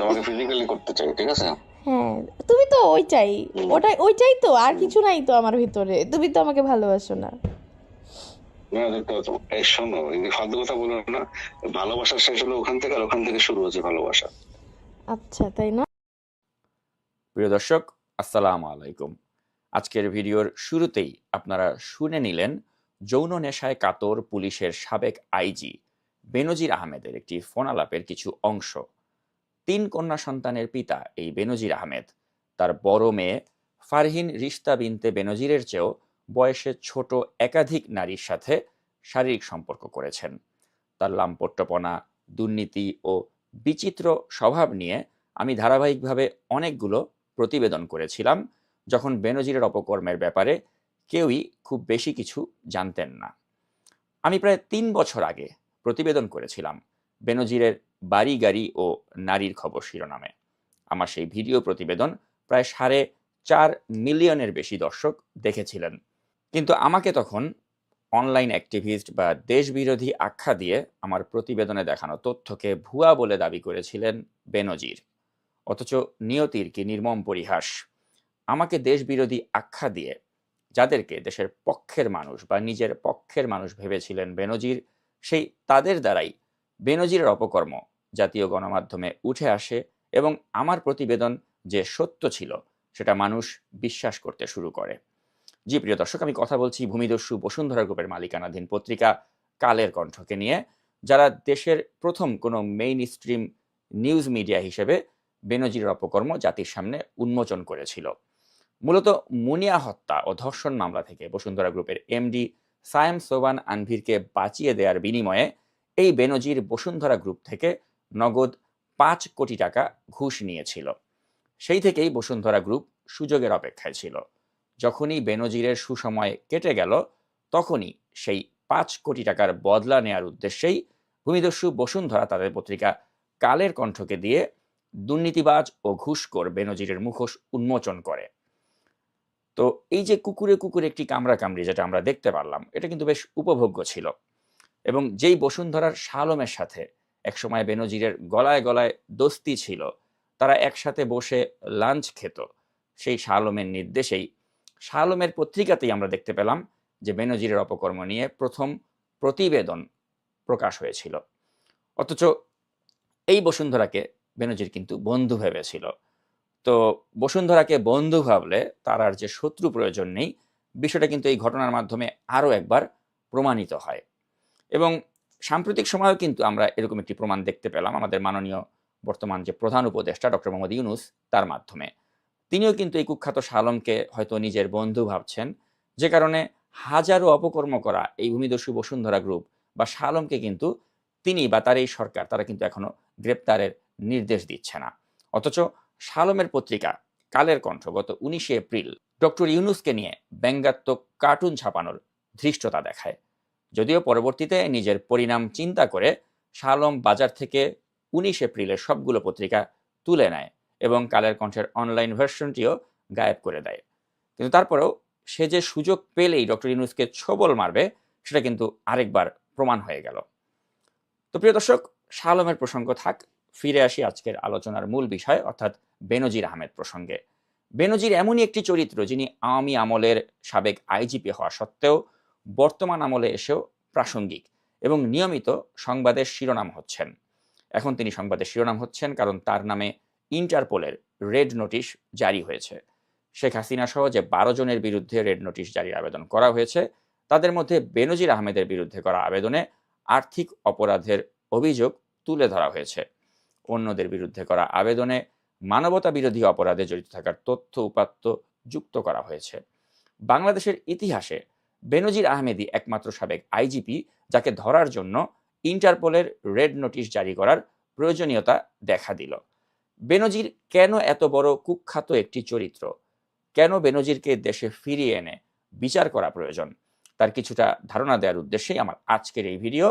তোমাকে ফিজিক্যালি করতে চাই ঠিক আছে? হ্যাঁ তুমি তো ওইটাই ওটাই ওইটাই তো আর কিছু নাই তো আমার ভিতরে। তুমি তো আমাকে ভালোবাসো না। না, দেখতে এই শোনো এই ফালতু কথা বলো না। ভালোবাসা শেষ হলো ওখান থেকে আর ওখান থেকে শুরু হচ্ছে ভালোবাসা। আচ্ছা তাই না? প্রিয় দর্শক আসসালামু আলাইকুম। আজকের ভিডিওর শুরুতেই আপনারা শুনে নিলেন যৌন নেশায় কাতর পুলিশের সাবেক আইজি বেনজির আহমেদের একটি ফোনালাপের কিছু অংশ। তিন কন্যা সন্তানের পিতা এই বেনজির আহমেদ। তার বড় মেয়ে ফারহিন রিস্তা বিনতে বেনজিরের চেয়েও বয়সে ছোট একাধিক নারীর সাথে শারীরিক সম্পর্ক করেছেন। তার লাম্পট্যপনা, দুর্নীতি ও বিচিত্র স্বভাব নিয়ে আমি ধারাবাহিকভাবে অনেকগুলো প্রতিবেদন করেছিলাম, যখন বেনজিরের অপকর্মের ব্যাপারে কেউই খুব বেশি কিছু জানতেন না। আমি প্রায় তিন বছর আগে প্রতিবেদন করেছিলাম, বেনজিরের বাড়ি, গাড়ি ও নারীর খবর শিরোনামে। আমার সেই ভিডিও প্রতিবেদন প্রায় সাড়ে চার মিলিয়নের বেশি দর্শক দেখেছিলেন। কিন্তু আমাকে তখন অনলাইন অ্যাক্টিভিস্ট বা দেশবিরোধী আখ্যা দিয়ে আমার প্রতিবেদনে দেখানো তথ্যকে ভুয়া বলে দাবি করেছিলেন বেনজির। অথচ নিয়তির কি নির্মম পরিহাস। আমাকে দেশবিরোধী আখ্যা দিয়ে যাদেরকে দেশের পক্ষের মানুষ বা নিজের পক্ষের মানুষ ভেবেছিলেন বেনজির, সেই তাদের দ্বারাই বেনজিরের অপকর্ম জাতীয় গণমাধ্যমে উঠে আসে এবং আমার প্রতিবেদন যে সত্য ছিল, সেটা মানুষ বিশ্বাস করতে শুরু করে। জি, প্রিয় দর্শক, আমি কথা বলছি ভূমিদস্যু বসুন্ধরা গ্রুপের মালিকানাধীন পত্রিকা কালের কণ্ঠকে নিয়ে, যারা দেশের প্রথম কোনো মেইন স্ট্রিম নিউজ মিডিয়া হিসেবে বেনজির অপকর্ম জাতির সামনে উন্মোচন করেছিল। মূলত মুনিয়া হত্যা ও ধর্ষণ মামলা থেকে বসুন্ধরা গ্রুপের এমডি সায়েম সোবান আনভিরকে বাঁচিয়ে দেওয়ার বিনিময়ে এই বেনজির বসুন্ধরা গ্রুপ থেকে নগদ পাঁচ কোটি টাকা ঘুষ নিয়েছিল। সেই থেকেই বসুন্ধরা গ্রুপ সুযোগের অপেক্ষায় ছিল। যখনই বেনজিরের সুসময় কেটে গেল, তখনই সেই পাঁচ কোটি টাকার বদলা নেয়ার উদ্দেশ্যেই ভূমিদস্যু বসুন্ধরা তাদের পত্রিকা কালের কণ্ঠকে দিয়ে দুর্নীতিবাজ ও ঘুষখোর বেনজিরের মুখোশ উন্মোচন করে। তো এই যে কুকুরে কুকুরে একটি কামড়া কামড়ি যেটা আমরা দেখতে পারলাম, এটা কিন্তু বেশ উপভোগ্য ছিল। এবং যেই বসুন্ধরার শালমের সাথে একসময় বেনজিরের গলায় গলায় দোস্তি ছিল। তারা একসাথে বসে লাঞ্চ খেত। সেই শালমের নির্দেশেই, শালমের পত্রিকাতেই আমরা দেখতে পেলাম যে বেনজিরের অপকর্ম নিয়ে প্রথম প্রতিবেদন প্রকাশ হয়েছিল। অথচ এই বসুন্ধরাকে বেনজির কিন্তু বন্ধু ভেবেছিল। তো বসুন্ধরাকে বন্ধু ভাবলে তার আর যে শত্রু প্রয়োজন নেই, বিষয়টা কিন্তু এই ঘটনার মাধ্যমে আরও একবার প্রমাণিত হয়। এবং সাম্প্রতিক সময়েও কিন্তু আমরা এরকম একটি প্রমাণ দেখতে পেলাম আমাদের মাননীয় বর্তমান যে প্রধান উপদেষ্টা ডক্টর মোহাম্মদ ইউনুস তার মাধ্যমে। তিনিও কিন্তু এই কুখ্যাত শালমকে হয়তো নিজের বন্ধু ভাবছেন, যে কারণে হাজারো অপকর্ম করা এই ভূমিদস্যু বসুন্ধরা গ্রুপ বা শালমকে কিন্তু তিনি বা তার এই সরকার তারা কিন্তু এখনও গ্রেপ্তারের নির্দেশ দিচ্ছে না। অথচ শালমের পত্রিকা কালের কণ্ঠ গত উনিশে এপ্রিল ডক্টর ইউনুসকে নিয়ে ব্যঙ্গাত্মক কার্টুন ছাপানোর ধৃষ্টতা দেখায়। যদিও পরবর্তীতে নিজের পরিণাম চিন্তা করে শালম বাজার থেকে উনিশ এপ্রিলের সবগুলো পত্রিকা তুলে নেয় এবং কালের কণ্ঠের অনলাইন ভার্সনটিও গায়েব করে দেয়। কিন্তু তারপরেও সে যে সুযোগ পেলেই ডক্টর ইউনুসকে ছবল মারবে, সেটা কিন্তু আরেকবার প্রমাণ হয়ে গেল। তো প্রিয় দর্শক, শালমের প্রসঙ্গ থাক, ফিরে আসি আজকের আলোচনার মূল বিষয়, অর্থাৎ বেনজির আহমেদ প্রসঙ্গে। বেনজির এমনই একটি চরিত্র যিনি আওয়ামী আমলের সাবেক আইজিপি হওয়া সত্ত্বেও বর্তমান আমলে এসেও প্রাসঙ্গিক এবং নিয়মিত সংবাদের শিরোনাম হচ্ছেন। এখন তিনি সংবাদের শিরোনাম হচ্ছেন কারণ তার নামে ইন্টারপোলের রেড নোটিশ জারি হয়েছে। শেখ হাসিনা সহ যে বারো জনের বিরুদ্ধে রেড নোটিশ জারির আবেদন করা হয়েছে, তাদের মধ্যে বেনজির আহমেদের বিরুদ্ধে করা আবেদনে আর্থিক অপরাধের অভিযোগ তুলে ধরা হয়েছে। অন্যদের বিরুদ্ধে করা আবেদনে মানবতা বিরোধী অপরাধে জড়িত থাকার তথ্য উপাত্ত যুক্ত করা হয়েছে। বাংলাদেশের ইতিহাসে বেনজির আহমেদি একমাত্র সাবেক আইজিপি যাকে ধরার জন্য ইন্টারপোলের রেড নোটিশ জারি করার প্রয়োজনীয়তা দেখা দিল। বেনজির কেন এত বড় কুখ্যাত একটি চরিত্র? কেন বেনজিরকে দেশে ফিরিয়ে এনে বিচার করা প্রয়োজন? তার কিছুটা ধারণা দেওয়ার উদ্দেশ্যেই আমার আজকের এই ভিডিও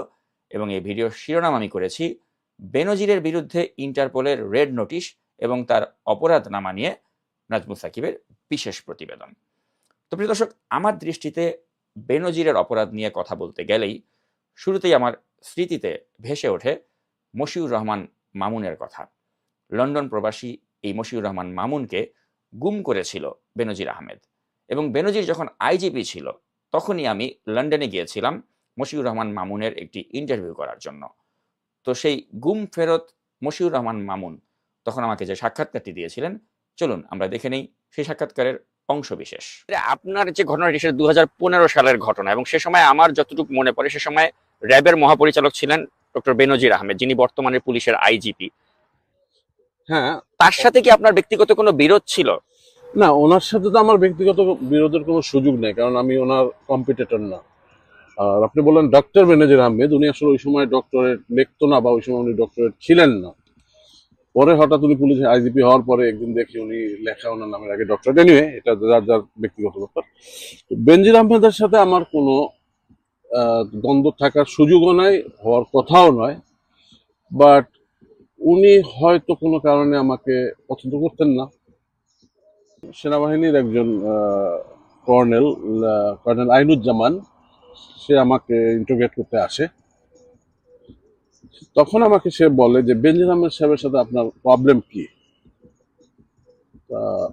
এবং এই ভিডিও শিরোনাম আমি করেছি, বেনজিরের বিরুদ্ধে ইন্টারপোলের রেড নোটিশ এবং তার অপরাধ নামা নিয়ে নাজমুল সাকিবের বিশেষ প্রতিবেদন। তো প্রিয় দর্শক, আমার দৃষ্টিতে বেনজিরের অপরাধ নিয়ে কথা বলতে গেলেই শুরুতেই আমার স্মৃতিতে ভেসে ওঠে মশিউর রহমান মামুনের কথা। লন্ডন প্রবাসী এই মশিউর রহমান মামুনকে গুম করেছিল বেনজির আহমেদ এবং বেনজির যখন আইজিপি ছিল তখনই আমি লন্ডনে গিয়েছিলাম মশিউর রহমান মামুনের একটি ইন্টারভিউ করার জন্য। তো সেই গুম ফেরত মশিউর রহমান মামুন তখন আমাকে যে সাক্ষাৎকারটি দিয়েছিলেন, চলুন আমরা দেখে নেই সেই সাক্ষাৎকারের অংশ বিশেষ আপনার যে ঘটনাটি সেটা দু হাজার সালের ঘটনা এবং সে সময় আমার যতটুকু মনে পড়ে সে সময় র্যাবের মহাপরিচালক ছিলেন ডক্টর বেনজির আহমেদ যিনি বর্তমানে পুলিশের আইজিপি। হ্যাঁ তার সাথে কি আপনার ব্যক্তিগত কোনো বিরোধ ছিল? না ওনার সাথে তো আমার ব্যক্তিগত বিরোধের কোনো সুযোগ নেই কারণ আমি ওনার কম্পিটিটর না। আর আপনি বললেন ডক্টর ম্যানেজার আহমেদ উনি আসলে ওই সময় ডক্টরেট লিখতো না বা ওই সময় উনি ডক্টরেট ছিলেন না। পরে হঠাৎ উনি পুলিশ আইজিপি হওয়ার পরে একদিন দেখি উনি লেখা ওনার নামের আগে ডক্টরেট এনিওয়ে এটা যার যার ব্যক্তিগত ব্যাপার। বেনজির আহমেদের সাথে আমার কোনো দ্বন্দ্ব থাকার সুযোগও নাই, হওয়ার কথাও নয়। বাট উনি হয়তো কোনো কারণে আমাকে পছন্দ করতেন না। সেনাবাহিনীর একজন কর্নেল কর্নেল আইনুজ্জামান, সে আমাকে ইন্টারোগেট করতে আসে। তখন আমাকে সে বলে যে, বেনজির আহমেদ সাহেবের সাথে আপনার প্রবলেম কি?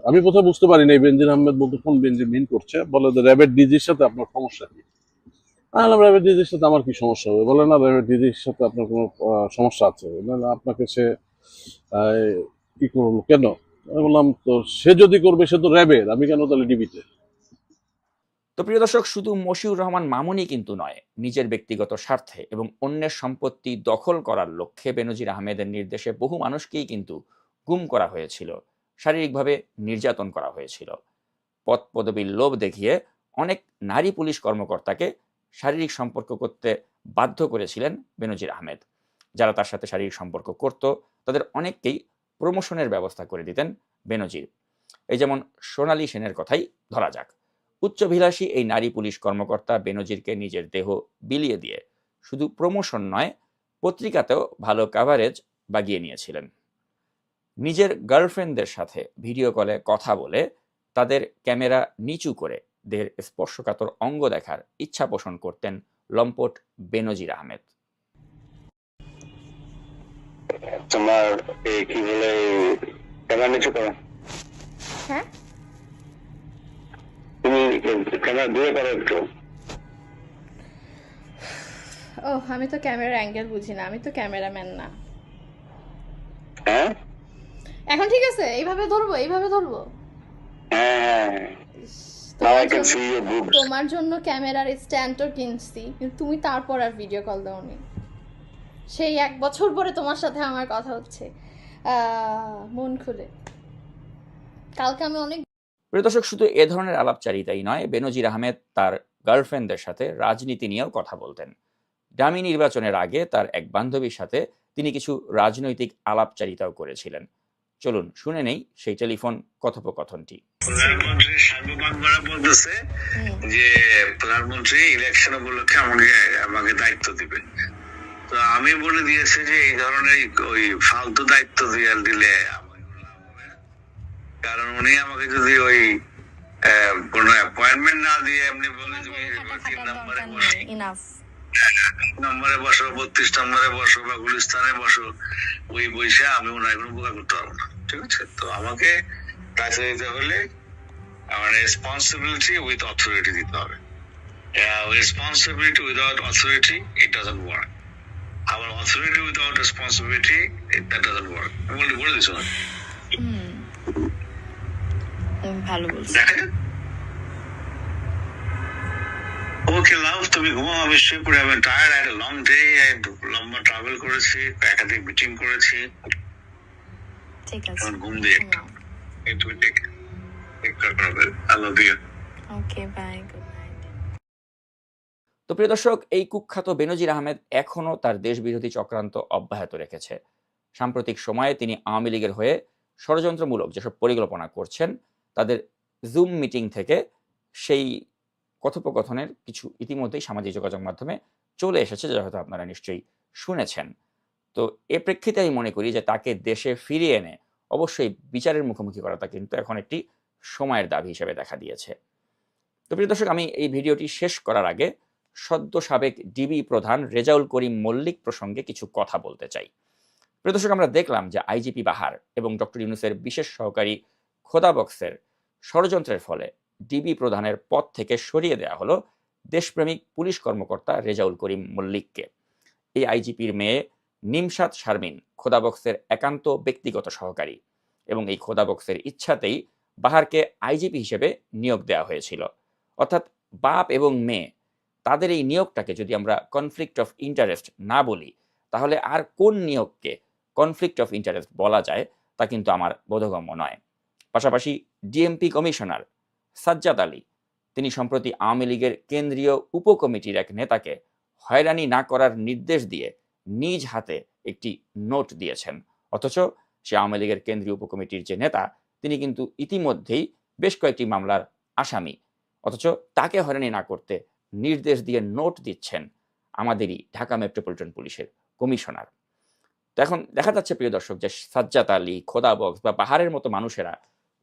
আমি প্রথমে বুঝতে পারিনি এই বেনজির আহমেদ বলতে কোন বেনজির মিন করছে। বলে যে র্যাবের ডিজির সাথে আপনার সমস্যা কি? আলাম র্যাবের ডিজির সাথে আমার কি সমস্যা হবে? বলে, না র্যাবের ডিজির সাথে আপনার কোনো সমস্যা আছে। আপনাকে সে কি করল কেন? আমি বললাম, তো সে যদি করবে, সে তো র্যাবের আমি কেন তাহলে ডিবিতে তো প্রিয় দর্শক, শুধু মশিউর রহমান মামুনই কিন্তু নয়, নিজের ব্যক্তিগত স্বার্থে এবং অন্যের সম্পত্তি দখল করার লক্ষ্যে বেনজির আহমেদের নির্দেশে বহু মানুষকেই কিন্তু গুম করা হয়েছিল, শারীরিকভাবে নির্যাতন করা হয়েছিল। পদ পদবীর লোভ দেখিয়ে অনেক নারী পুলিশ কর্মকর্তাকে শারীরিক সম্পর্ক করতে বাধ্য করেছিলেন বেনজির আহমেদ। যারা তার সাথে শারীরিক সম্পর্ক করত, তাদের অনেককেই প্রমোশনের ব্যবস্থা করে দিতেন বেনজির। এই যেমন সোনালী সেনের কথাই ধরা যাক। উচ্চভিলাষী এই নারী পুলিশ কর্মকর্তা বেনজিরকে নিজের দেহ বিলিয়ে দিয়ে শুধু প্রমোশন নয় পত্রিকাতেও ভালো কাভারেজ বাগিয়ে নিয়েছিলেন। নিজের গার্লফ্রেন্ডদের সাথে ভিডিও কলে কথা বলে তাদের ক্যামেরা নিচু করে দেহের স্পর্শকাতর অঙ্গ দেখার ইচ্ছা পোষণ করতেন লম্পট বেনজির আহমেদ। তোমার এই কি বলে ক্যামেরা নিচু করো। হ্যাঁ? তুমি ক্যামেরা দূরে করো একটু। ও আমি তো ক্যামেরার অ্যাঙ্গেল বুঝি না আমি তো ক্যামেরাম্যান না। হ্যাঁ? এখন ঠিক আছে? এইভাবে ধরবো এইভাবে ধরবো? হ্যাঁ তোমার জন্য- ক্যামেরার স্ট্যান্ডও কিনছি কিন্তু তুমি তারপর আর ভিডিও কল দাওনি। সেই এক বছর পরে তোমার সাথে আমার কথা হচ্ছে। আহ, মন খুলে। কালকে আমি অনেক প্রিয় দর্শক, শুধু এ ধরনের আলাপচারিতাই নয়, বেনজির আহমেদ তার গার্লফ্রেন্ডদের সাথে রাজনীতি নিয়েও কথা বলতেন। ডামি নির্বাচনের আগে তার এক বান্ধবীর সাথে তিনি কিছু রাজনৈতিক আলাপচারিতাও করেছিলেন। চলুন, শুনে নেই সেই টেলিফোন কথোপকথনটি। প্রধানমন্ত্রী সার্বভৌমরা বলতেছে যে, প্রধানমন্ত্রী ইলেকশন উপলক্ষে আমাকে আমাকে দায়িত্ব দিবে তো আমি বলে দিয়েছি যে, এই ধরনের ওই ফালতু দায়িত্ব দিয়ে দিলে আমার কোনো লাভ হবে না। কারণ উনি আমাকে যদি ওই কোনো অ্যাপয়েন্টমেন্ট না দিয়ে এমনি বলে তুমি নম্বরে বসো। ইনাফ নম্বরে বসো বত্রিশ নম্বরে বসো বা গুলিস্তানে বসো ওই বইসে আমি ওনার কোনো উপকার করতে পারব না ঠিক আছে? তো আমাকে কাছে দিতে হলে আমার রেসপন্সিবিলিটি উইথ অথরিটি দিতে হবে। Responsibility without authority it doesn't work আমার authority without responsibility that doesn't work আমি বলে বলে দিচ্ছি ভালো বলছি। ওকে লাভ তুমি ঘুমাও আমি শুয়ে পড়ে আমি টায়ার্ড একটা লং ডে লম্বা ট্রাভেল করেছি একাধিক মিটিং করেছি। ঠিক আছে ঘুম দিয়ে তুমি take take I love you okay bye good তো প্রিয় দর্শক এই কুখ্যাত বেনজির আহমেদ এখনও তার দেশবিরোধী চক্রান্ত অব্যাহত রেখেছে। সাম্প্রতিক সময়ে তিনি আওয়ামী লীগের হয়ে ষড়যন্ত্রমূলক যেসব পরিকল্পনা করছেন তাদের জুম মিটিং থেকে সেই কথোপকথনের কিছু ইতিমধ্যেই সামাজিক যোগাযোগ মাধ্যমে চলে এসেছে যা হয়তো আপনারা নিশ্চয়ই শুনেছেন। তো এ প্রেক্ষিতে আমি মনে করি যে তাকে দেশে ফিরিয়ে এনে অবশ্যই বিচারের মুখোমুখি করাটা কিন্তু এখন একটি সময়ের দাবি হিসেবে দেখা দিয়েছে। তো প্রিয় দর্শক, আমি এই ভিডিওটি শেষ করার আগে সদ্য সাবেক ডিবি প্রধান রেজাউল করিম মল্লিক প্রসঙ্গে কিছু কথা বলতে চাই। প্রিয় দর্শক, আমরা দেখলাম যে আইজিপি বাহার এবং ডক্টর ইউনুসের বিশেষ সহকারী খোদা বক্সের ষড়যন্ত্রের ফলে ডিবি প্রধানের পদ থেকে সরিয়ে দেওয়া হলো দেশপ্রেমিক পুলিশ কর্মকর্তা রেজাউল করিম মল্লিককে। এই আইজিপির মেয়ে নিমসাদ শারমিন খোদা বক্সের একান্ত ব্যক্তিগত সহকারী এবং এই খোদা বক্সের ইচ্ছাতেই বাহারকে আইজিপি হিসেবে নিয়োগ দেওয়া হয়েছিল। অর্থাৎ বাপ এবং মেয়ে, তাদের এই নিয়োগটাকে যদি আমরা কনফ্লিক্ট অফ ইন্টারেস্ট না বলি, তাহলে আর কোন নিয়োগকে কনফ্লিক্ট অফ ইন্টারেস্ট বলা যায় তা কিন্তু আমার বোধগম্য নয়। পাশাপাশি ডিএমপি কমিশনার সাজ্জাদ আলী। তিনি সম্প্রতি আওয়ামী লীগের কেন্দ্রীয় উপকমিটির এক নেতাকে হয়রানি না করার নির্দেশ দিয়ে নিজ হাতে একটি নোট দিয়েছেন। অথচ সে আওয়ামী লীগের কেন্দ্রীয় উপকমিটির যে নেতা, তিনি কিন্তু ইতিমধ্যেই বেশ কয়েকটি মামলার আসামি। অথচ তাকে হয়রানি না করতে নির্দেশ দিয়ে নোট দিচ্ছেন আমাদেরই ঢাকা মেট্রোপলিটন পুলিশের কমিশনার। তো এখন দেখা যাচ্ছে, প্রিয় দর্শক, যে সাজ্জাদ আলী, খোদা বক্স বা পাহাড়ের মতো মানুষেরা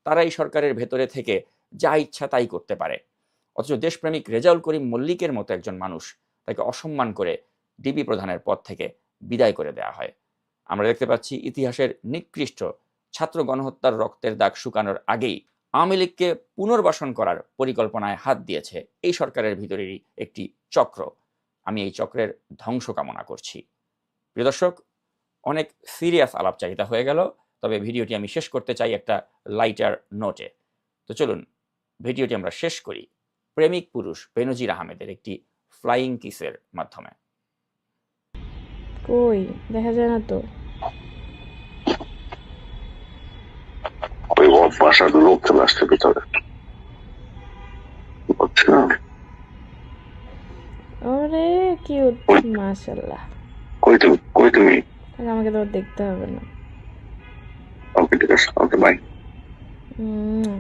তারা এই সরকারের ভেতরে থেকে যা ইচ্ছা তাই করতে পারে। অথচ দেশপ্রেমিক রেজাউল করিম মল্লিকের মতো একজন মানুষ তাকে অসম্মান করে ডিবি প্রধানের পদ থেকে বিদায় করে দেওয়া হয়। আমরা দেখতে পাচ্ছি ইতিহাসের নিকৃষ্ট ছাত্র গণহত্যার রক্তের দাগ শুকানোর আগেই আওয়ামী লীগকে পুনর্বাসন করার পরিকল্পনায় হাত দিয়েছে এই সরকারের ভিতরেরই একটি চক্র। আমি এই চক্রের ধ্বংস কামনা করছি। প্রিয় দর্শক, অনেক সিরিয়াস আলাপচারিতা হয়ে গেল। তবে ভিডিওটি আমি শেষ করতে চাই একটা লাইটার নোটে তো চলুন ভিডিওটি আমরা শেষ করি। প্রেমিক পুরুষ বেনজির আহমেদের একটি ফ্লাইং কিসের মাধ্যমে। কই? দেখা যায় না তো। ওই বাসার লোক চলে আসছে ভিতরে। বুঝছ ওরে কিউট মাশাল্লাহ কই তুমি কই তুমি? আমাকে তো দেখতে হবে না। ওকে ঠিক আছে ওকে বাই উম,